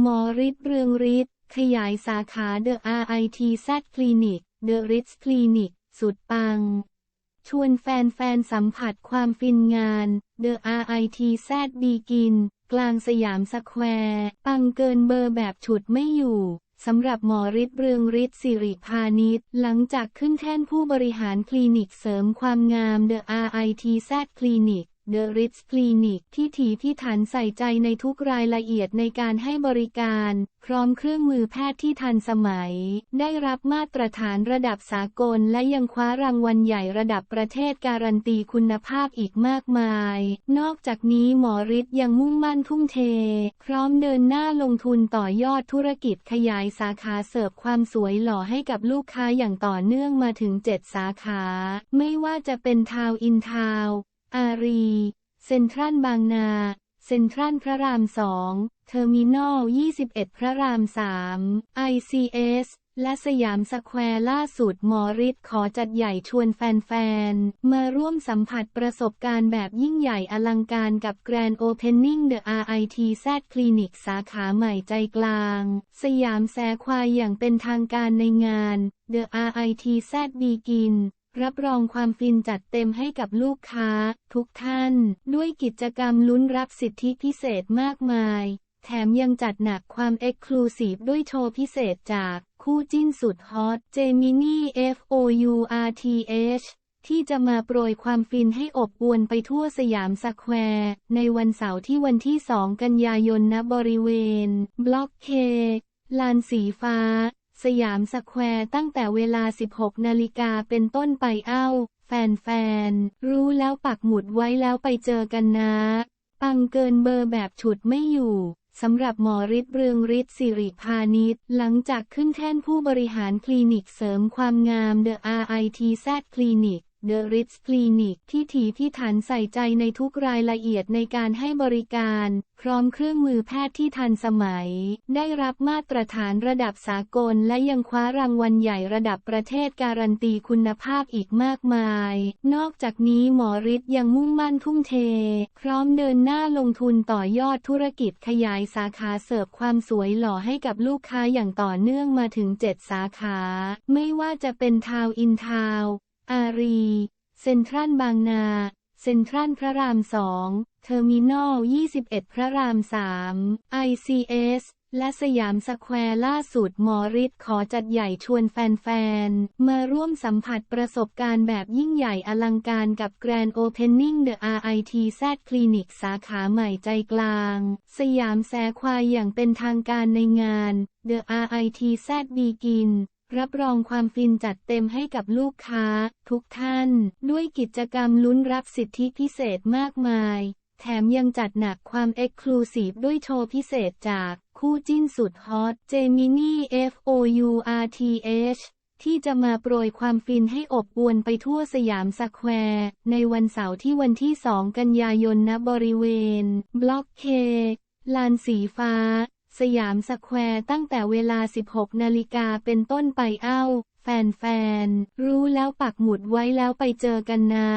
หมอฤทธิ์เรืองฤทธิ์ขยายสาขา The RITZ Clinic The Ritz Clinic สุดปัง ชวนแฟนๆสัมผัสความฟินงาน The RITZ Begin กลางสยามสแควร์ ปังเกินเบอร์แบบฉุดไม่อยู่สำหรับหมอฤทธิ์เรืองฤทธิ์สิริพาณิชหลังจากขึ้นแท่นผู้บริหารคลินิกเสริมความงาม The RITZ Clinic The Ritz Clinic ที่ถีพิถันใส่ใจในทุกรายละเอียดในการให้บริการ พร้อมเครื่องมือแพทย์ที่ทันสมัย ได้รับมาตรฐานระดับสากลและยังคว้ารางวัลใหญ่ระดับประเทศการันตีคุณภาพอีกมากมาย นอกจากนี้หมอฤทธิ์ยังมุ่งมั่นทุ่มเท พร้อมเดินหน้าลงทุนต่อยอดธุรกิจขยายสาขาเสิร์ฟความสวยหล่อให้กับลูกค้าอย่างต่อเนื่องมาถึง 7 สาขา ไม่ว่าจะเป็นทาวอินทาว อารี เซ็นทรัลบางนา เซ็นทรัลพระรามสองเทอร์มินอล 21 พระรามสาม ICS และสยามสแควร์ล่าสุดหมอฤทธิ์ขอจัดใหญ่ชวนแฟนๆ มาร่วมสัมผัสประสบการณ์แบบยิ่งใหญ่อลังการกับ Grand Opening The RITZ Clinic สาขาใหม่ใจกลาง สยามแสควายอย่างเป็นทางการในงาน The RITZ Begin รับรองความฟินจัดเต็มให้กับลูกค้า ทุกท่าน ด้วยกิจกรรมลุ้นรับสิทธิพิเศษมากมาย แถมยังจัดหนักความเอ็กซ์คลูซีฟด้วยโชว์พิเศษจากคู่จิ้นสุดฮอตเจมินี่ FOURTH ที่จะมาโปรยความฟินให้อบอวลไปทั่วสยามสแควร์ ในวันเสาร์ที่วันที่ 2 กันยายนณบริเวณ บล็อกเคลานสีฟ้า สยามสแควร์ตั้งแต่เวลา 16 นาฬิกาเป็นต้นไปเอ้า แฟนๆ รู้แล้วปักหมุดไว้แล้วไปเจอกันนะ ปังเกินเบอร์แบบฉุดไม่อยู่สำหรับหมอฤทธิ์เรืองฤทธิ์สิริพาณิชย์หลังจากขึ้นแท่นผู้บริหารคลินิกเสริมความงาม The RITZ Clinic The Ritz Clinic ที่ถีพิถันใส่ใจในทุกรายละเอียดในการให้บริการ พร้อมเครื่องมือแพทย์ที่ทันสมัย ได้รับมาตรฐานระดับสากล และยังคว้ารางวัลใหญ่ระดับประเทศการันตีคุณภาพอีกมากมาย นอกจากนี้หมอฤทธิ์ยังมุ่งมั่นทุ่มเท พร้อมเดินหน้าลงทุนต่อยอดธุรกิจขยายสาขาเสิร์ฟความสวยหล่อให้กับลูกค้าอย่างต่อเนื่องมาถึง 7 สาขา ไม่ว่าจะเป็นทาวอินทาว อารี เซ็นทรัลบางนา เซ็นทรัลพระรามสองเทอร์มินอล 21 พระรามสาม ICS และสยามสแควร์ล่าสุดหมอฤทธิ์ขอจัดใหญ่ชวนแฟนๆ มาร่วมสัมผัสประสบการณ์แบบยิ่งใหญ่อลังการกับ Grand Opening The RITZ Clinic สาขาใหม่ใจกลาง สยามแสควายอย่างเป็นทางการในงาน The RITZ Begin รับรองความฟินจัดเต็มให้กับลูกค้า ทุกท่าน ด้วยกิจกรรมลุ้นรับสิทธิพิเศษมากมาย แถมยังจัดหนักความเอ็กซ์คลูซีฟด้วยโชว์พิเศษจาก คู่จิ้นสุดฮอตเจมินี่ FOURTH ที่จะมาโปรยความฟินให้อบอวลไปทั่วสยามสแควร์ ในวันเสาร์ที่วันที่ 2 กันยายนณบริเวณ บล็อกเคลานสีฟ้า สยามสแควร์ตั้งแต่เวลา 16 นาฬิกาเป็นต้นไปเอ้า แฟนๆ รู้แล้วปักหมุดไว้แล้วไปเจอกันนะ